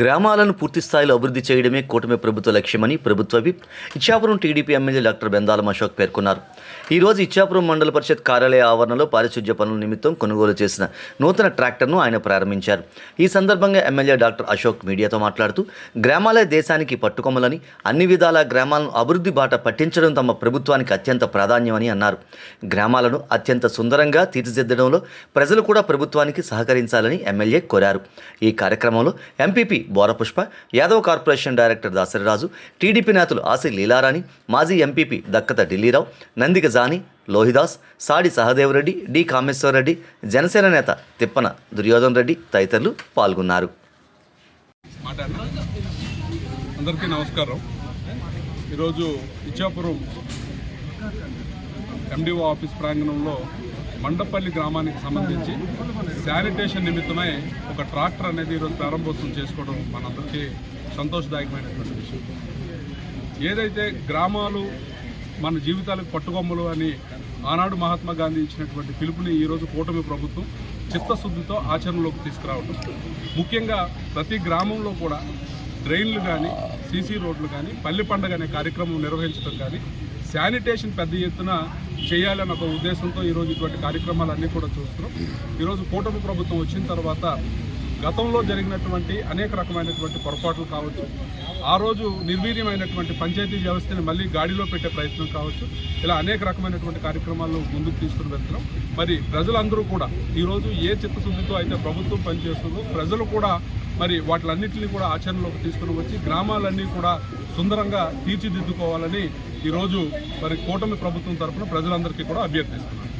గ్రామాలను పూర్తి స్థాయిలో అభివృద్ధి చేయడమే కూటమి ప్రభుత్వ లక్ష్యమని ప్రభుత్వ whip Ichchapuram TDP MLA doctor Bendalam Ashok పేర్కొన్నారు. ఈరోజు ఇచ్చాపురం మండల పరిషత్ కార్యాలయ ఆవరణలో పారిశుధ్య పనుల నిమిత్తం కొనుగోలు చేసిన నూతన ట్రాక్టర్ను ఆయన ప్రారంభించారు. ఈ సందర్భంగా ఎమ్మెల్యే డాక్టర్ అశోక్ మీడియాతో మాట్లాడుతూ గ్రామాలే దేశానికి పట్టుకొమ్మలని అన్ని విధాల గ్రామాలను అభివృద్ధి బాట పట్టించడం తమ ప్రభుత్వానికి అత్యంత ప్రాధాన్యమని అన్నారు. గ్రామాలను అత్యంత సుందరంగా తీర్చిదిద్దడంలో ప్రజలు కూడా ప్రభుత్వానికి సహకరించాలని ఎమ్మెల్యే కోరారు. ఈ కార్యక్రమంలో MPP Borapushpa Yadav corporation director Dasariraju TDP నేతలు ఆసి లీలారాణి మాజీ ఎంపీపీ దక్కత ఢిల్లీరావు నంది నందిక జాని లోహిదాస్ సాడి సహదేవరెడ్డి డి కామేశ్వరరెడ్డి జనసేన నేత తిప్పన దుర్యోధన్ రెడ్డి తదితరులు పాల్గొన్నారు. అందరికీ నమస్కారం. ఈరోజు ఇచ్చాపురం ఎండిఓ ఆఫీస్ ప్రాంగణంలో మండపల్లి గ్రామానికి సంబంధించి శానిటేషన్ నిమిత్తమై ఒక ట్రాక్టర్ అనేది ఈరోజు ప్రారంభోత్సవం చేసుకోవడం మనందరికీ సంతోషదాయకమైనటువంటి విషయం. ఏదైతే గ్రామాలు మన జీవితాలకు పట్టుకొమ్మలు అని ఆనాడు మహాత్మా గాంధీ ఇచ్చినటువంటి పిలుపుని ఈరోజు కూటమి ప్రభుత్వం చిత్తశుద్ధితో ఆచరణలోకి తీసుకురావడం ముఖ్యంగా ప్రతి గ్రామంలో కూడా డ్రైన్లు కానీ సీసీ రోడ్లు కానీ పల్లి పండగ అనే కార్యక్రమం నిర్వహించడం కానీ శానిటేషన్ పెద్ద ఎత్తున చేయాలన్న ఒక ఉద్దేశంతో ఈరోజు ఇటువంటి కార్యక్రమాలన్నీ కూడా చూస్తున్నాం. ఈరోజు కూటమి ప్రభుత్వం వచ్చిన తర్వాత గతంలో జరిగినటువంటి అనేక రకమైనటువంటి పొరపాట్లు కావచ్చు ఆ రోజు నిర్వీర్యమైనటువంటి పంచాయతీ వ్యవస్థని మళ్ళీ గాడిలో పెట్టే ప్రయత్నం కావచ్చు ఇలా అనేక రకమైనటువంటి కార్యక్రమాల్లో ముందుకు తీసుకుని వెళ్తున్నాం. మరి ప్రజలందరూ కూడా ఈరోజు ఏ చిత్తశుద్ధితో అయితే ప్రభుత్వం పనిచేస్తుందో ప్రజలు కూడా మరి వాటిలన్నింటినీ కూడా ఆచరణలోకి తీసుకుని వచ్చి గ్రామాలన్నీ కూడా సుందరంగా తీర్చిదిద్దుకోవాలని ఈరోజు మరి కూటమి ప్రభుత్వం తరఫున ప్రజలందరికీ కూడా అభ్యర్థిస్తున్నాను